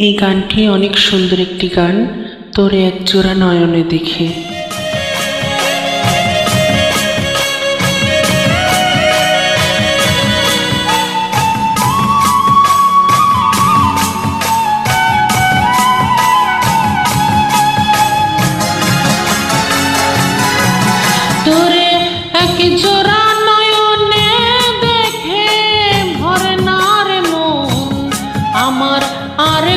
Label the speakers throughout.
Speaker 1: এই গানটি অনেক সুন্দর একটি গান। তোরে এক জোড়া নয়নে দেখে।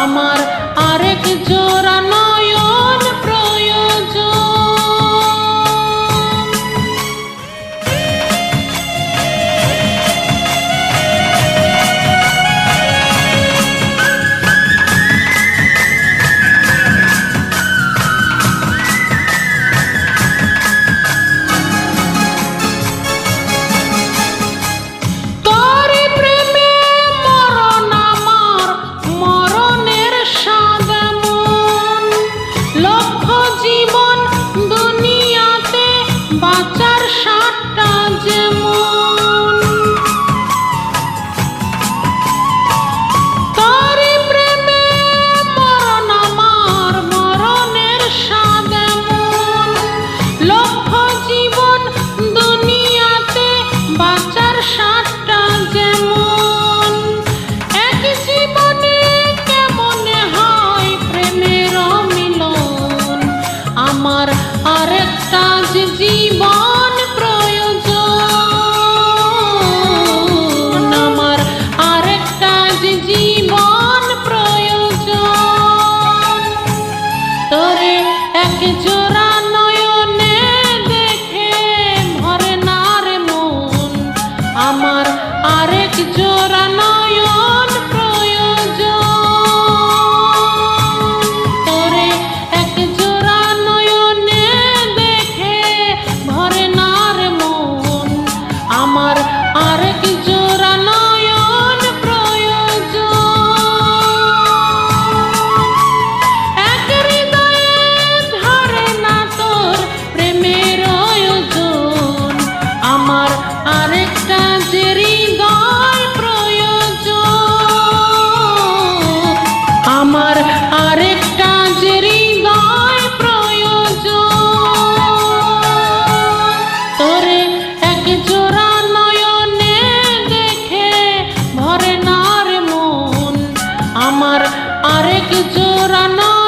Speaker 2: আমার আরেক জোরানো into আর কিছু রান্না